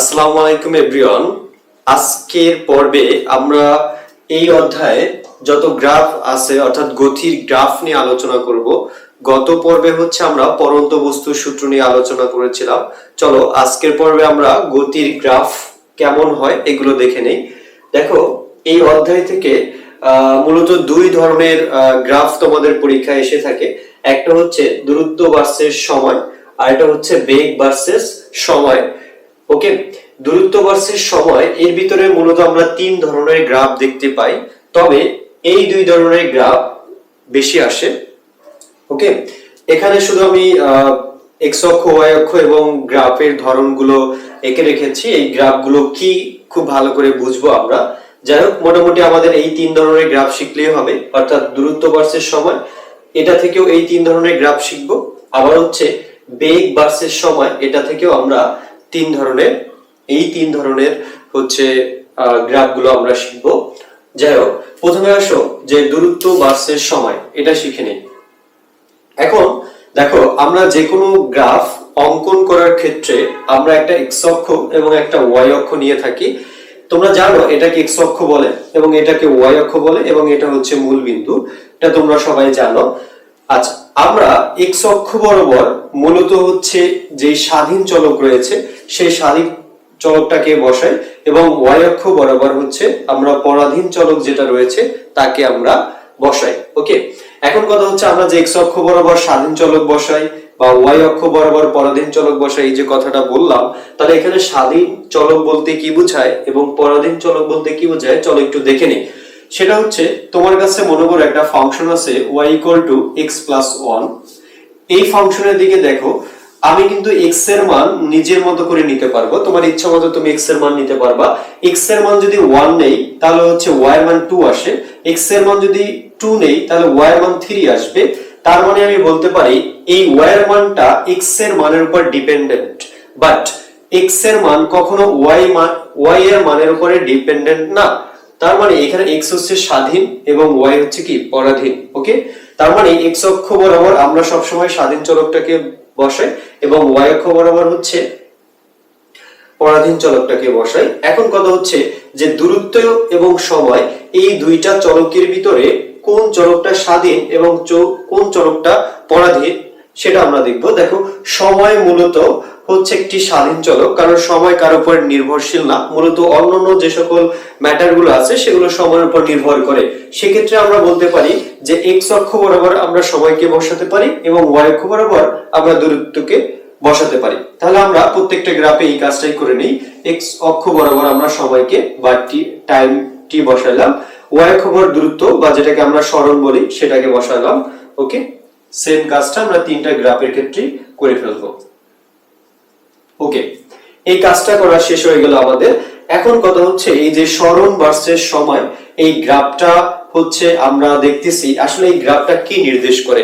আসসালামু আলাইকুম, এভরিওয়ান। আজকের পর্বে আমরা এই অধ্যায়ে যত গ্রাফ আছে, অর্থাৎ গতির গ্রাফ নিয়ে আলোচনা করব। গত পর্বে হচ্ছে আমরা পরন্ত বস্তুর সূত্র নিয়ে আলোচনা করেছিলাম। চলো, আজকের পর্বে আমরা গতির গ্রাফ কেমন হয় এগুলো দেখে নেই। দেখো, এই অধ্যায় থেকে মূলত দুই ধরনের গ্রাফ তোমাদের পরীক্ষায় এসে থাকে। একটা হচ্ছে দূরত্ব ভার্সেস সময়, আর এটা হচ্ছে বেগ ভার্সেস সময়। ওকে দূরত্ব ভার্সেস সময় এর ভিতরে মূলত আমরা তিন ধরনের গ্রাফ দেখতে পাই, তবে এই দুই ধরনের গ্রাফ বেশি আসে। ওকে, এখানে শুধু আমি এক্স অক্ষ ওয়াই অক্ষ এবং গ্রাফের ধরনগুলো এঁকে রেখেছি। এই গ্রাফগুলো কি খুব ভালো করে বুঝব আমরা। যাই হোক, মোটামুটি আমাদের এই তিন ধরনের গ্রাফ শিখলেই হবে, অর্থাৎ দূরত্ব ভার্সেস সময়। এটা থেকেও এই তিন ধরনের গ্রাফ শিখব। আবার হচ্ছে বেগ বার্সের সময়, এটা থেকেও আমরা তিন ধরনের, এই তিন ধরনের হচ্ছে গ্রাফগুলো আমরা শিখব। যাই হোক, প্রথমে আসো যে দূরত্ব ভার্সেস সময়, এটা শিখে নিই। এখন দেখো, আমরা যে কোনো গ্রাফ অঙ্কন করার ক্ষেত্রে আমরা একটা এক্স অক্ষ এবং একটা ওয়াই অক্ষ নিয়ে থাকি। তোমরা জানো, এটাকে এক্স অক্ষ বলে এবং এটাকে ওয়াই অক্ষ বলে এবং এটা হচ্ছে মূল বিন্দু। এটা তোমরা সবাই জানো। আচ্ছা আমরা এক্স অক্ষ বরাবর মূলত হচ্ছে যে স্বাধীন চলক রয়েছে, সেই স্বাধীন চলকটাকে বসাই এবং ওয়াই অক্ষ বরাবর হচ্ছে আমরা পরাধীন চলক যেটা রয়েছে, তাকে আমরা বসাই ওকে এখন কথা হচ্ছে আমরা যে এক্স অক্ষ বরাবর স্বাধীন চলক বসাই বা ওয়াই অক্ষ বরাবর পরাধীন চলক বসাই, এই যে কথাটা বললাম, তাহলে এখানে স্বাধীন চলক বলতে কি বোঝায় এবং পরাধীন চলক বলতে কি বোঝায়? চলো একটু দেখে নিই। সেটা হচ্ছে তোমার কাছে মনে করো একটা ফাংশন আছে Y equal to X plus one এই ফাংশনের দিকে দেখো, আমি কিন্তু এক্সের মান নিজের মতো করে নিতে পারব। তোমার ইচ্ছা মতো তুমি এক্সের মান নিতে পারবা। এক্সের মান যদি ওয়ান নেই, তাহলে হচ্ছে ওয়াই এর মান টু আসে। এক্সের মান যদি টু নেই, তাহলে ওয়াই এর মান থ্রি আসবে। তার মানে আমি বলতে পারি, এই ওয়াই এর মানটা এক্সের মানের উপর ডিপেন্ডেন্ট বাট এক্সের মান কখনো ওয়াই মান ওয়াই এর মানের উপরে ডিপেন্ডেন্ট না। তার মানে এখানে এক্স হচ্ছে স্বাধীন এবং ওয়াই হচ্ছে কি পরাধীন ওকে তার মানে এক্স অক্ষ বরাবর আমরা সবসময় স্বাধীন চলকটাকে বসাই এবং ওয়াই অক্ষ বরাবর হচ্ছে পরাধীন চলকটাকে বসাই। এখন কথা হচ্ছে যে দূরত্ব এবং সময় এই দুইটা চলকের ভিতরে কোন চলকটা স্বাধীন এবং কোন চলকটা পরাধীন সেটা আমরা দেখব। দেখো, সময় মূলত হচ্ছে একটি স্বাধীন চলক, কারণ সময় কার উপর নির্ভরশীল না। মূলত অন্যান্য যে সকল ম্যাটারগুলো আছে, সেগুলো সময়ের উপর নির্ভর করে। সেক্ষেত্রে আমরা বলতে পারি যে এক্স অক্ষ বরাবর আমরা সময়কে বসাতে পারি এবং ওয়াই অক্ষ বরাবর আমরা দূরত্বকে বসাতে পারি। তাহলে আমরা প্রত্যেকটা গ্রাফে এই কাজটাই করে নিই। এক্স অক্ষ বরাবর আমরা সময়কে বা টাইম টি বসালাম। ওয়াই অক্ষ বরাবর দূরত্ব বা যেটাকে আমরা সরণ বলি, সেটাকে বসালাম। ওকে সেম কাজটা আমরা তিনটা গ্রাফের ক্ষেত্রে করে ফেলব। ওকে এই কাজটা করা শেষ হয়ে গেল আমাদের। এখন কথা হচ্ছে এই যে স্মরণ ভার্সেস সময়, এই গ্রাফটা হচ্ছে আমরা দেখতেছি আসলে এই গ্রাফটা কি নির্দেশ করে।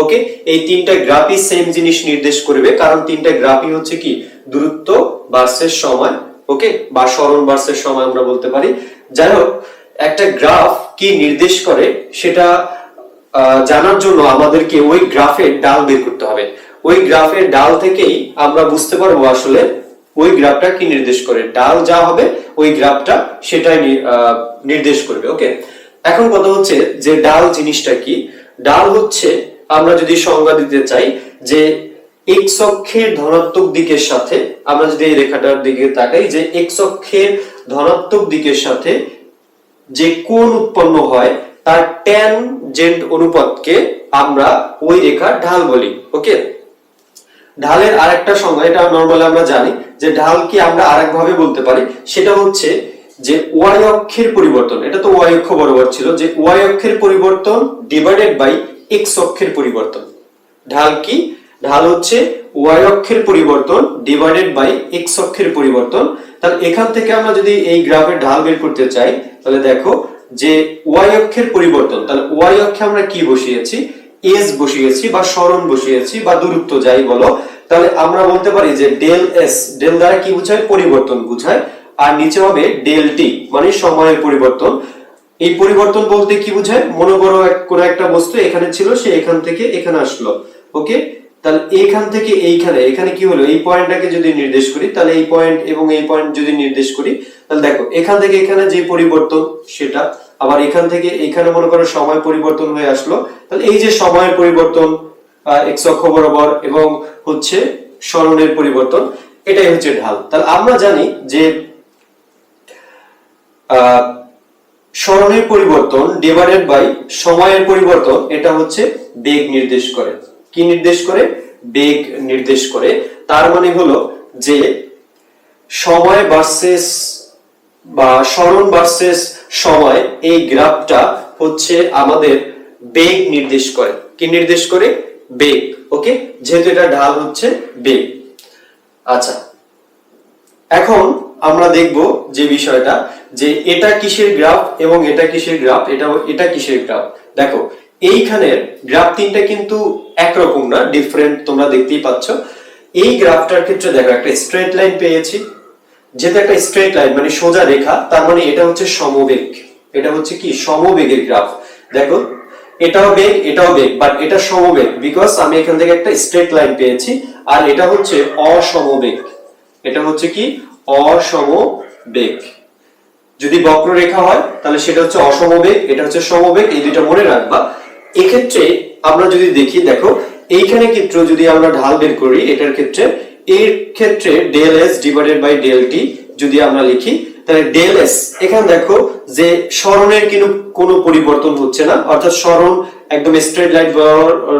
ওকে এই তিনটা গ্রাফই সেম জিনিস নির্দেশ করবে, কারণ তিনটা গ্রাফই হচ্ছে কি? দূরত্ব ভার্সেস সময় ওকে বা স্মরণ ভার্সেস সময় আমরা বলতে পারি। যাই হোক, একটা গ্রাফ কি নির্দেশ করে সেটা জানার জন্য আমাদেরকে ওই গ্রাফের ডাল বের করতে হবে। ওই গ্রাফের ডাল থেকেই আমরা বুঝতে পারব আসলে ওই গ্রাফটা কি নির্দেশ করে। ডাল যা হবে, ওই গ্রাফটা সেটাই নির্দেশ করবে, ওকে? এখন কথা হচ্ছে যে ডাল জিনিসটা কি? ডাল হচ্ছে, আমরা যদি সংজ্ঞা দিতে চাই, যে এক্স অক্ষের ধনাত্মক দিকের সাথে, আমরা যদি এই রেখাটার দিকে তাকাই, যে এক্স অক্ষের ধনাত্মক দিকের সাথে যে কোণ উৎপন্ন হয়, তার ট্যান জেন্ট অনুপাতকে আমরা ওই রেখার ঢাল বলি ওকে ঢালের আরেকটা সংজ্ঞা, এটা নর্মালি আমরা জানি, যে ঢাল কি আমরা আরেক ভাবে বলতে পারি, সেটা হচ্ছে যে ওয়াই অক্ষের পরিবর্তন, এটা তো ওয়াই অক্ষ বরাবর ছিল, যে ওয়াই অক্ষের পরিবর্তন ডিভাইডেড বাই এক্স অক্ষের পরিবর্তন। ঢাল কি? ঢাল হচ্ছে ওয়াই অক্ষের পরিবর্তন ডিভাইডেড বাই এক্স অক্ষের পরিবর্তন। তাহলে এখান থেকে আমরা যদি এই গ্রাফের ঢাল বের করতে চাই, তাহলে দেখো যে ওয়াই অক্ষের পরিবর্তন, তাহলে ওয়াই অক্ষে আমরা কি বসিয়েছি? এস বসিয়েছি বা সরণ বসিয়েছি বা দূরত্ব যাই বলো, তাহলে আমরা বলতে পারি যে ডেল এস, ডেল দ্বারা কি বোঝায়? পরিবর্তন বোঝায়। আর নিচে হবে ডেল টি মানে সময়ের পরিবর্তন। এই পরিবর্তন বলতে কি বোঝায়? মনে করো কোনো একটা বস্তু এখানে ছিল, সে এখান থেকে এখানে আসলো। ওকে? তাহলে এইখান থেকে এইখানে, এখানে কি হলো? এই পয়েন্টটাকে যদি নির্দেশ করি, তাহলে এই পয়েন্ট এবং এই পয়েন্ট যদি নির্দেশ করি, তাহলে দেখো, এখান থেকে এখানে যে পরিবর্তন, সেটা, আবার এখান থেকে এখানে মনে করো সময় পরিবর্তন হয়ে আসলো, তাহলে এই যে সময়ের পরিবর্তন এক্স অক্ষ বরাবর এবং হচ্ছে স্মরণের পরিবর্তন, এটাই হচ্ছে ঢাল। তাহলে আমরা জানি যে স্মরণের পরিবর্তন ডিভাইডেড বাই সময়ের পরিবর্তন, এটা হচ্ছে বেগ নির্দেশ করে। কি নির্দেশ করে? বেগ নির্দেশ করে। তার মানে হলো যে সময় ভার্সেস বা স্মরণ ভার্সেস সময় এই গ্রাফটা হচ্ছে আমাদের বেগ নির্দেশ করে। কি নির্দেশ করে? বেগ। ওকে? যেহেতু এটা ঢাল হচ্ছে বেগ। আচ্ছা। এখন আমরা দেখব যে বিষয়টা যে এটা কিসের গ্রাফ এবং এটা কিসের গ্রাফ? এটা এটা কিসের গ্রাফ? দেখো এইখানের গ্রাফ তিনটা কিন্তু একরকম না ডিফারেন্ট তোমরা দেখতেই পাচ্ছ। এই গ্রাফটার ক্ষেত্রে দেখো, একটা স্ট্রেট লাইন পেয়েছি। যেহেতু একটা স্ট্রেট লাইন মানে সোজা রেখা, তার মানে এটা হচ্ছে সমবেগ। এটা হচ্ছে কি? সমবেগের গ্রাফ দেখো, এটাও বেগ এটাও বেগ বাট এটা সমবেগ বিকজ আমি এখান থেকে একটা স্ট্রেট লাইন পেয়েছি, আর এটা হচ্ছে অসমবেগ। এটা হচ্ছে কি? অসমবেগ। যদি বক্ররেখা হয়, তাহলে সেটা হচ্ছে অসমবেগ, এটা হচ্ছে সমবেগ, এই দুইটা মনে রাখবা। এক্ষেত্রে আমরা যদি দেখি, দেখো, এইখানে ক্ষেত্রে যদি আমরা ঢাল বের করি, এটার ক্ষেত্রে, এর ক্ষেত্রে del S divided by del T যদি আমরা লিখি, তাহলে ডেল এস এখানে দেখো যে স্মরণের কিন্তু কোনো পরিবর্তন হচ্ছে না, অর্থাৎ স্মরণ একদম স্ট্রেট লাইন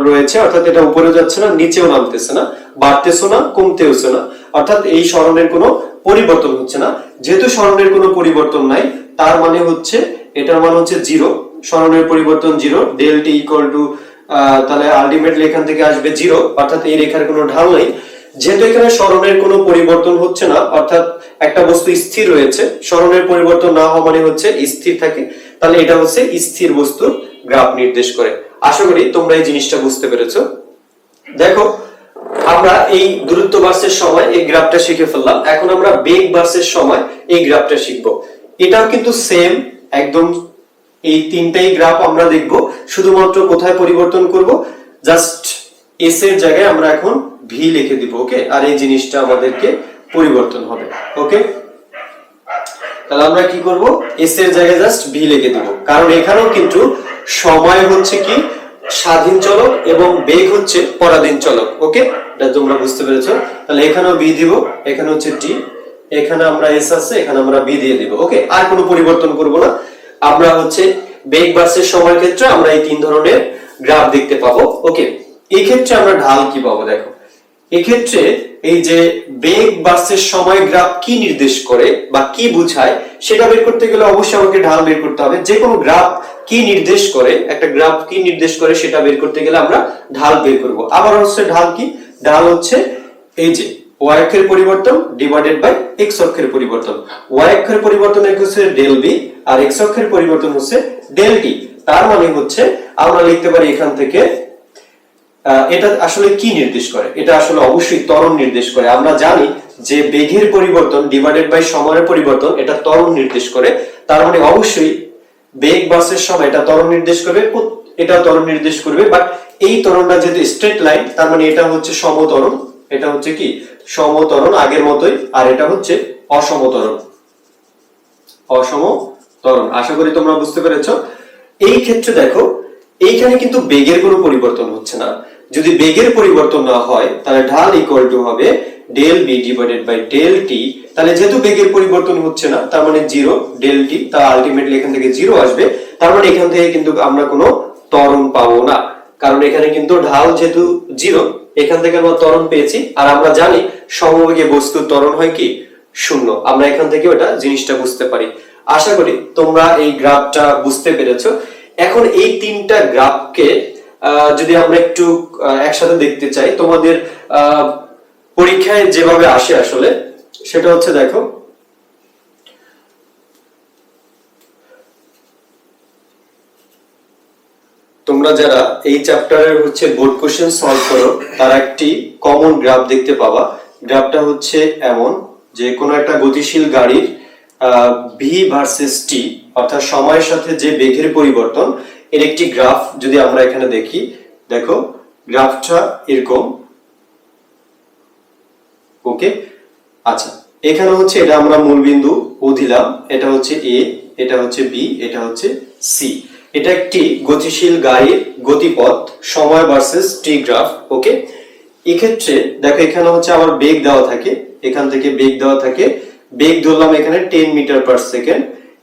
রয়েছে, অর্থাৎ এটা উপরে যাচ্ছে না, নিচেও নামতেছে না, বাড়তেছে না, কমতেওছে না, অর্থাৎ এই স্মরণের কোনো পরিবর্তন হচ্ছে না। যেহেতু স্মরণের কোনো পরিবর্তন নাই, তার মানে হচ্ছে, এটার মান হচ্ছে জিরো স্মরণের পরিবর্তন zero del T equal to তাহলে আলটিমেটলি এখান থেকে আসবে জিরো, অর্থাৎ এই রেখার কোনো ঢাল নেই। যেহেতু এখানে স্মরণের কোনো পরিবর্তন হচ্ছে না, অর্থাৎ একটা বস্তু স্থির রয়েছে, স্মরণের পরিবর্তন না হওয়া মানে হচ্ছে স্থির থাকে, তাহলে এটা হচ্ছে স্থির বস্তু গ্রাফ নির্দেশ করে। আশা করি তোমরা এই জিনিসটা বুঝতে পেরেছ। দেখো, আমরা এই দূরত্ব বার্সের সময় এই গ্রাফটা শিখে ফেললাম, এখন আমরা বেগ বার্সের সময় এই গ্রাফটা শিখব। এটাও কিন্তু সেম একদম এই তিনটাই গ্রাফ আমরা দেখব। শুধুমাত্র কোথায় পরিবর্তন করব? জাস্ট এস এর জায়গায় আমরা এখন ভি লিখে দিব ওকে আর এই জিনিসটা আমাদেরকে পরিবর্তন হবে ওকে তাহলে আমরা কি করব? এস এর জায়গায় জাস্ট ভি লিখে দিব। কারণ এখানেও কিন্তু সময় হচ্ছে কি? স্বাধীন চলক এবং বেগ হচ্ছে পরাধীন চলক ওকে এটা তোমরা বুঝতে পেরেছ। তাহলে এখানেও বি দিব, এখানে হচ্ছে টি এখানে আমরা এস আছে, এখানে আমরা বি দিয়ে দিব ওকে আর কোনো পরিবর্তন করব না। আমরা হচ্ছে বেগ ভার্সেস সময়ের ক্ষেত্রে আমরা এই তিন ধরনের গ্রাফ দেখতে পাবো। ওকে এই ক্ষেত্রে আমরা ঢাল কি পাবো দেখো। এক্ষেত্রে এই যে বেগ ভার্সেস সময় গ্রাফ কি নির্দেশ করে বা কি বুঝায়, সেটা বের করতে গেলে অবশ্যই আমাকে ঢাল বের করতে হবে। যে কোনো গ্রাফ কি নির্দেশ করে, একটা গ্রাফ কি নির্দেশ করে, সেটা বের করতে গেলে আমরা ঢাল বের করব। আবার হচ্ছে ঢাল কি? ঢাল হচ্ছে এই যে y অক্ষের পরিবর্তন ডিভাইডেড বাই x অক্ষের পরিবর্তন। y অক্ষের পরিবর্তন হচ্ছে ডেল বি আর x অক্ষের পরিবর্তন হচ্ছে ডেল টি তার মানে হচ্ছে আমরা লিখতে পারি এখান থেকে এটা আসলে কি নির্দেশ করে? এটা আসলে অবশ্যই ত্বরণ নির্দেশ করে। আমরা জানি যে বেগের পরিবর্তন ডিভাইডেড বাই সময়ের পরিবর্তন, এটা ত্বরণ নির্দেশ করে। তার মানে অবশ্যই বেগ বাসের সময় এটা ত্বরণ নির্দেশ করবে এটা ত্বরণ নির্দেশ করবে। বাট এই ত্বরণটা যেহেতু স্ট্রেট লাইন তার মানে এটা হচ্ছে সমতরণ। এটা হচ্ছে কি? সমতরণ আগের মতোই, আর এটা হচ্ছে অসমতরণ। অসম অসমতরণ। আশা করি তোমরা বুঝতে পেরেছ। এই ক্ষেত্রে দেখো, এইখানে কিন্তু বেগের কোনো পরিবর্তন হচ্ছে না। যদি বেগের পরিবর্তন না হয়, তাহলে ঢাল ইকুয়াল টু হবে del B divided by del T তাহলে যেহেতু বেগের পরিবর্তন হচ্ছে না, তার মানে জিরো ডেল টি তা আলটিমেটলি এখান থেকে জিরো আসবে। তার মানে এখান থেকে কিন্তু আমরা কোনো ত্বরণ পাবো না। কারণ এখানে কিন্তু ঢাল যেহেতু জিরো, এখান থেকে আমরা ত্বরণ পেয়েছি। আর আমরা জানি সমবেগে বস্তুর ত্বরণ হয় কি? শূন্য। আমরা এখান থেকে ওটা জিনিসটা বুঝতে পারি। আশা করি তোমরা এই গ্রাফটা বুঝতে পেরেছ। এখন এই তিনটা গ্রাফকে যদি আমরা একটু একসাথে দেখতে চাই, তোমাদের পরীক্ষায় যেভাবে আসে আসলে, সেটা হচ্ছে দেখো তোমরা যারা এই চ্যাপ্টারের হচ্ছে বোর্ড কোশ্চেন সলভ করো, তারা একটি কমন গ্রাফ দেখতে পাবা। গ্রাফটা হচ্ছে এমন, যে কোনো একটা গতিশীল গাড়ির ভি ভার্সেস টি অর্থাৎ সময়ের সাথে যে বেগের পরিবর্তন, এর একটি গ্রাফ যদি আমরা এখানে দেখি। দেখো গ্রাফটা এরকম। ওকে আচ্ছা এখানে হচ্ছে এটা আমরা মূলবিন্দু ও দিলাম। এটা হচ্ছে এ এটা হচ্ছে বি এটা হচ্ছে সি এটা একটি গতিশীল গাড়ির গতিপথ, সময় ভার্সেস টি গ্রাফ ওকে এক্ষেত্রে দেখো এখানে হচ্ছে আমার বেগ দেওয়া থাকে, এখান থেকে বেগ দেওয়া থাকে। বেগ ধরলাম এখানে টেন মিটার পার সেকেন্ড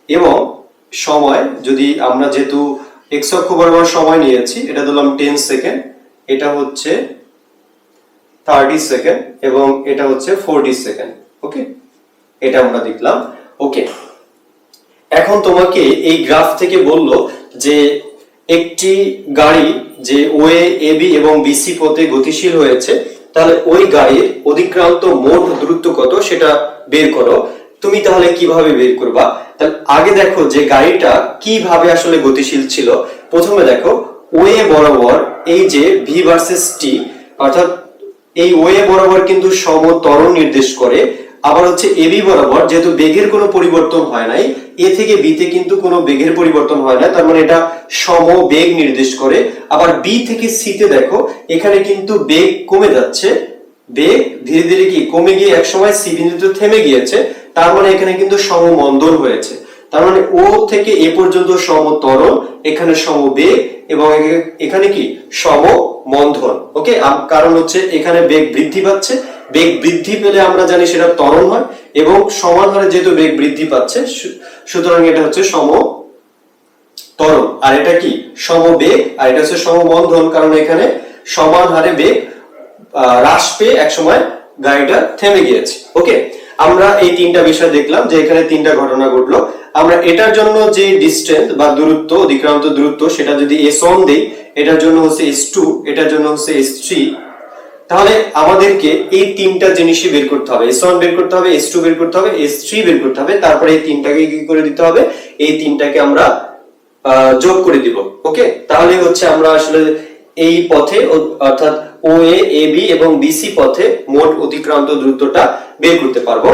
এবং সময়, যদি আমরা যেহেতু এক্স অক্ষ বরাবর সময় নিয়েছি, এটা ধরলাম টেন সেকেন্ড এটা হচ্ছে থার্টি সেকেন্ড এবং এটা হচ্ছে ফোরটি সেকেন্ড ওকে এটা আমরা দেখলাম ওকে এখন তোমাকে এই গ্রাফ থেকে বলল যে একটি গাড়ি যে ওয়ে, এবি এবং বিসি পথে গতিশীল হয়েছে, তাহলে ওই গাড়ির অধিক্রান্ত মোট দূরত্ব কত সেটা বের করো। তুমি তাহলে কীভাবে বের করবা? তাহলে আগে দেখো যে গাড়িটা কীভাবে আসলে গতিশীল ছিল। প্রথমে দেখো, ওয়ে বরাবর এই যে ভি ভার্সেস টি, অর্থাৎ এই ওয়ে বরাবর কিন্তু সমতরণ নির্দেশ করে। আবার হচ্ছে এবি বরাবর, যেহেতু বেগের কোনো পরিবর্তন হয় নাই, এ থেকে বি তে কিন্তু কোনো বেগের পরিবর্তন হয় না তার মানে এটা সম বেগ নির্দেশ করে। আবার বি থেকে সি তে দেখো, এখানে কিন্তু বেগ কমে যাচ্ছে। বেগ ধীরে ধীরে কি কমে গিয়ে একসময় সি বিন্দুতে থেমে গিয়েছে, তার মানে এখানে কিন্তু সম সমমন্দন হয়েছে। তার মানে ও থেকে এ পর্যন্ত সমতরণ এখানে সমবেগ এবং এখানে কি? সমমন্ধন ওকে? কারণ হচ্ছে এখানে বেগ বৃদ্ধি পাচ্ছে। বেগ বৃদ্ধি পেলে আমরা জানি সেটা ত্বরণ হয় এবং সমান হারে যেহেতু বেগ বৃদ্ধি পাচ্ছে সুতরাং এটা হচ্ছে সম ত্বরণ আর এটা কি? সমবেগ আর এটা হচ্ছে সমবন্ধন কারণ এখানে সমান হারে বেগ হ্রাস পেয়ে একসময় গাড়িটা থেমে গিয়েছে। ওকে? আমরা এই তিনটা বিষয় দেখলাম যে এখানে তিনটা ঘটনা ঘটলো। আমরা এটার জন্য যে ডিস্টেন্স বা দূরত্ব, অতিক্রান্ত দূরত্ব, সেটা যদি এস ওয়ান দেই, এটার জন্য হচ্ছে এস টু এটার জন্য হচ্ছে এস থ্রি তাহলে আমাদেরকে এই তিনটা জিনিসই বের করতে হবে। এস ওয়ান বের করতে হবে এস টু বের করতে হবে এস থ্রি বের করতে হবে, তারপরে এই তিনটাকে কি করে দিতে হবে? এই তিনটাকে আমরা যোগ করে দিব। ওকে তাহলে হচ্ছে আমরা আসলে এই পথে, অর্থাৎ ও এ এ বি এবং বিসি পথে মোট অতিক্রান্ত দূরত্বটা বের করতে পারব।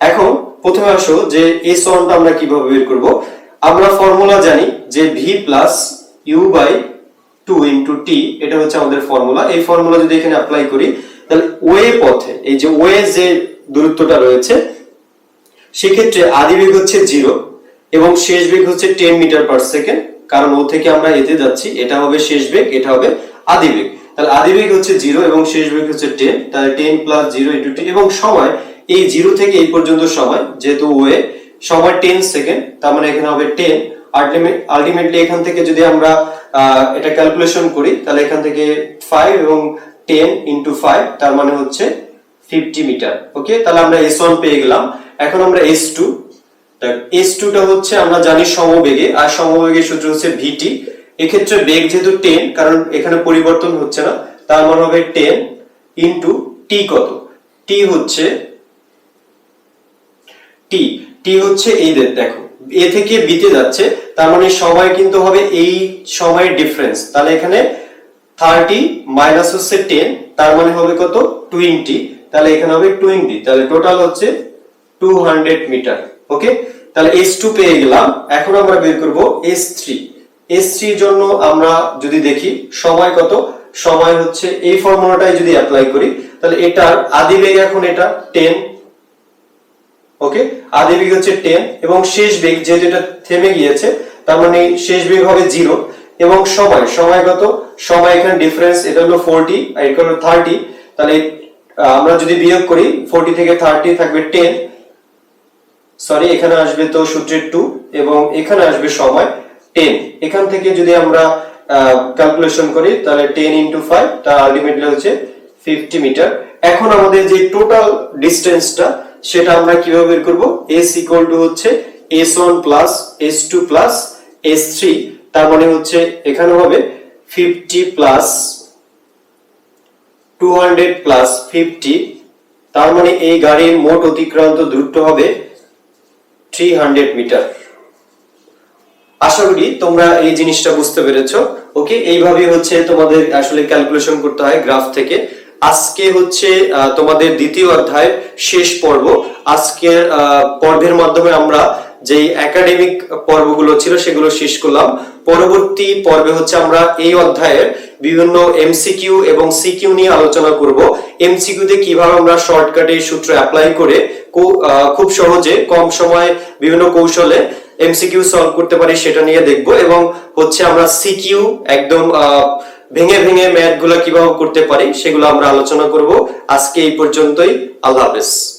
এখন প্রথমে আসো যে এস ওয়ানটা আমরা কীভাবে বের করব। আমরা ফর্মুলা জানি যে V plus U by two into T এটা হচ্ছে আমাদের ফর্মুলা এই ফর্মুলা যদি এখানে অ্যাপ্লাই করি, তাহলে ওয়ে পথে, এই যে ওয়ে যে দূরত্বটা রয়েছে, সেক্ষেত্রে আদি বেগ হচ্ছে জিরো এবং শেষ বেগ হচ্ছে টেন মিটার পার সেকেন্ড কারণ ও থেকে আমরা এতে যাচ্ছি, এটা হবে শেষ বেগ, এটা হবে আদি বেগ। তাহলে আদি বেগ হচ্ছে জিরো এবং শেষ বেগ হচ্ছে টেন তাহলে ten plus zero into T এবং সময়, এই জিরো থেকে এই পর্যন্ত সময়, যেহেতু ওয়ে সময় টেন সেকেন্ড তার মানে এখানে হবে টেন আলটিমেটলি এখান থেকে যদি আমরা এটা ক্যালকুলেশন করি, তাহলে এখান থেকে ফাইভ এবং টেন ইন্টু ফাইভ তার মানে হচ্ছে ফিফটি মিটার ওকে তাহলে আমরা এস ওয়ান পেয়ে গেলাম। এখন আমরা এস টু এস টুটা হচ্ছে আমরা জানি সমবেগে, আর সমবেগের সূত্র হচ্ছে ভিটি এক্ষেত্রে বেগ যেহেতু টেন কারণ এখানে পরিবর্তন হচ্ছে না, তার মানে হবে টেন ইন্টু টি কত? টি হচ্ছে টি টি হচ্ছে এই দেখো এ থেকে বিতে যাচ্ছে, তার মানে সময় কিন্তু হবে এই সময়ের ডিফারেন্স তাহলে এখানে থার্টি মাইনাস হচ্ছে টেন তার মানে হবে কত? টোয়েন্টি তাহলে এখানে হবে টোয়েন্টি তাহলে টোটাল হচ্ছে টু হান্ড্রেড মিটার ওকে? তাহলে এস টু পেয়ে গেলাম। এখন আমরা বের করব এস থ্রি এস জন্য আমরা যদি দেখি, সময় কত? সময় হচ্ছে, এই ফর্মুলাটাই যদি অ্যাপ্লাই করি, তাহলে এটার আদি বেগ এখন এটা? Ten okay? আদি বেগ হচ্ছে টেন এবং শেষ বেগ যেহেতু এটা থেমে গিয়েছে, তার মানে শেষ বেগ হবে জিরো এবং সময় সময় কত? সময় এখানে ডিফারেন্স এটা হলো ফোরটি আর এটা হলো থার্টি তাহলে আমরা যদি বিয়োগ করি ফোরটি থেকে থার্টি থাকবে টেন সরি এখানে আসবে তো সূত্রের টু এবং এখানে আসবে সময় টেন এখান থেকে যদি আমরা ক্যালকুলেশন করি, তাহলে টেন ইন্টু ফাইভ তা আলটিমেটলি হচ্ছে ফিফটি মিটার এখন আমাদের যে টোটাল ডিস্টেন্সটা সেটা আমরা কীভাবে বের করব? এস ইকুয়াল টু হচ্ছে S one plus S two plus S three তার মানে হচ্ছে এখানে হবে fifty plus two hundred plus fifty তার মানে এই গাড়ির মোট অতিক্রান্ত দূরত্ব হবে থ্রি হান্ড্রেড মিটার আশা করি তোমরা এই জিনিসটা বুঝতে পেরেছ। ওকে, এইভাবে হচ্ছে তোমাদের আসলে ক্যালকুলেশন করতে হয় গ্রাফ থেকে। আজকে হচ্ছে তোমাদের দ্বিতীয় অধ্যায় শেষ পর্ব। আজকের পর্বের মাধ্যমে আমরা যে একাডেমিক পর্বগুলো ছিল সেগুলো শেষ করলাম। পরবর্তী পর্বে হচ্ছে আমরা এই অধ্যায়ের বিভিন্ন এমসিকিউ এবং সিকিউ নিয়ে আলোচনা করব। এমসিকিউ তে কীভাবে আমরা শর্টকাটে সূত্র অ্যাপ্লাই করে খুব সহজে কম সময়ে বিভিন্ন কৌশলে এমসিকিউ সলভ করতে পারি সেটা নিয়ে দেখব এবং হচ্ছে আমরা সিকিউ একদম ভেঙে ভেঙে ম্যাথগুলো কীভাবে করতে পারি সেগুলো আমরা আলোচনা করব। আজকে এই পর্যন্তই। আল্লাহ হাফেজ।